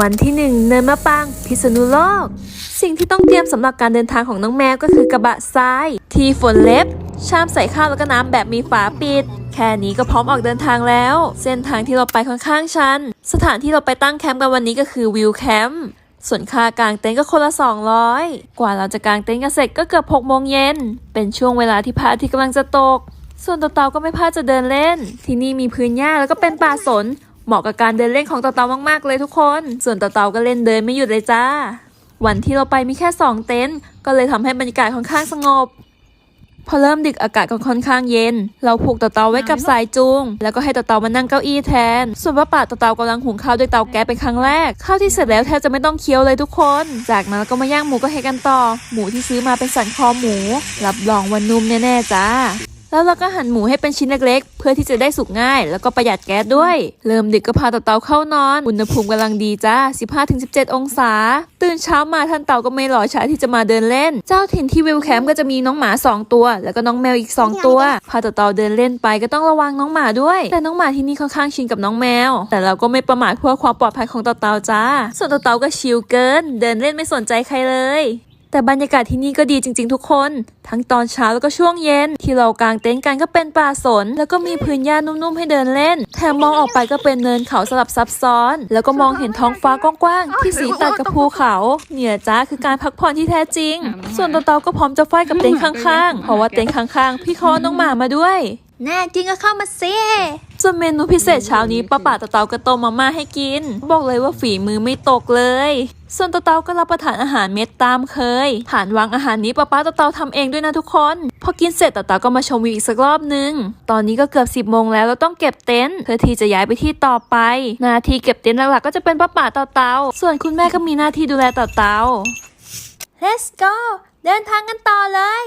วันที่หนึ่งเนินมะปางพิษณุโลก สิ่งที่ต้องเตรียมสำหรับการเดินทางของน้องแมวก็คือกระบะทราย ทีฝนเล็บ ชามใส่ข้าวแล้วก็น้ำแบบมีฝาปิด แค่นี้ก็พร้อมออกเดินทางแล้ว เส้นทางที่เราไปค่อนข้างชัน สถานที่เราไปตั้งแคมป์กันวันนี้ก็คือวิวแคมป์ส่วนค่ากางเต็นท์ก็คนละ 200 กว่าเราจะกางเต็นท์กันเสร็จก็เกือบ6โมงเย็น เป็นช่วงเวลาที่พระอาทิตย์กำลังจะตก ส่วนตัวเต่าก็ไม่พลาดจะเดินเล่น ที่นี่มีพื้นหญ้าแล้วก็เป็นป่าสน เหมาะกับการเดินเล่นของเต่าๆมากๆเลยทุกคน ส่วนเต่าๆก็เล่นเดินไม่หยุดเลยจ้า วันที่เราไปมีแค่สองเต็นท์ก็เลยทำให้บรรยากาศค่อนข้างสงบ พอเริ่มดึกอากาศก็ค่อนข้างเย็น เราผูกเต่าๆไว้กับสายจูง แล้วก็ให้เต่าๆมานั่งเก้าอี้แทน ส่วนป้าป่าเต่าๆกำลังหุงข้าวด้วยเตาแก๊สเป็นครั้งแรก ข้าวที่เสร็จแล้วแทบจะไม่ต้องเคี้ยวเลยทุกคน จากนั้นก็มาย่างหมูก็เฮกันต่อ หมูที่ซื้อมาเป็นสันคอหมู รับรองว่านุ่มแน่ๆจ้า แล้วเราก็หั่นหมูให้เป็นชิ้นเล็กๆ เพื่อที่จะได้สุกง่าย แล้วก็ประหยัดแก๊สด้วย เริ่มดึกก็พาเต่าๆเข้านอน อุณหภูมิกำลังดีจ้า 15-17 องศา ตื่นเช้ามาท่านเต่าก็ไม่หล่อช้าที่จะมาเดินเล่น เจ้าถิ่นที่วิวแคมป์ก็จะมีน้องหมา 2 ตัว แล้วก็น้องแมวอีก 2 ตัว พาเต่าๆเดินเล่นไปก็ต้องระวังน้องหมาด้วย แต่น้องหมาที่นี่ค่อนข้างชินกับน้องแมว แต่เราก็ไม่ประมาทเพื่อความปลอดภัยของเต่าๆจ้า ส่วนเต่าๆก็ชิลเกิน เดินเล่นไม่สนใจใครเลย แต่บรรยากาศที่นี่ก็ดีจริง ๆ ทุกคน ทั้งตอนเช้าแล้วก็ช่วงเย็น ที่เรากางเต็นท์กันก็เป็นป่าสน แล้วก็มีพื้นหญ้านุ่มๆให้เดินเล่น แถมมองออกไปก็เป็นเนินเขาสลับซับซ้อน แล้วก็มองเห็นท้องฟ้ากว้างๆที่สีตัดกับภูเขา เนี่ยจ้าคือการพักผ่อนที่แท้จริง ส่วนเตาก็พร้อมจะไฟกับเต็นท์ข้างๆ เพราะว่าเต็นท์ข้างๆ พี่เขาเอน้องหมามาด้วย แน่จริงก็เข้ามาสิส่วนเมนูพิเศษเช้านี้ป้าป่าตะเตาก็ต้มมาม่าให้กิน บอกเลยว่าฝีมือไม่ตกเลย ส่วนตะเตาก็รับประทานอาหารเม็ดตามเคยฐานวางอาหารนี้ป้าป้าตะเตาทำเองด้วยนะทุกคน พอกินเสร็จตะเตาก็มาชมวิวอีกสักรอบนึง ตอนนี้ก็เกือบ10โมงแล้วเราต้องเก็บเต็นท์เพื่อที่จะย้ายไปที่ต่อไป หน้าที่เก็บเต็นท์หลักๆก็จะเป็นป้าป่าเตาเตา ส่วนคุณแม่ก็มีหน้าที่ดูแลเตาเตา Let's go เดินทางกันต่อเลย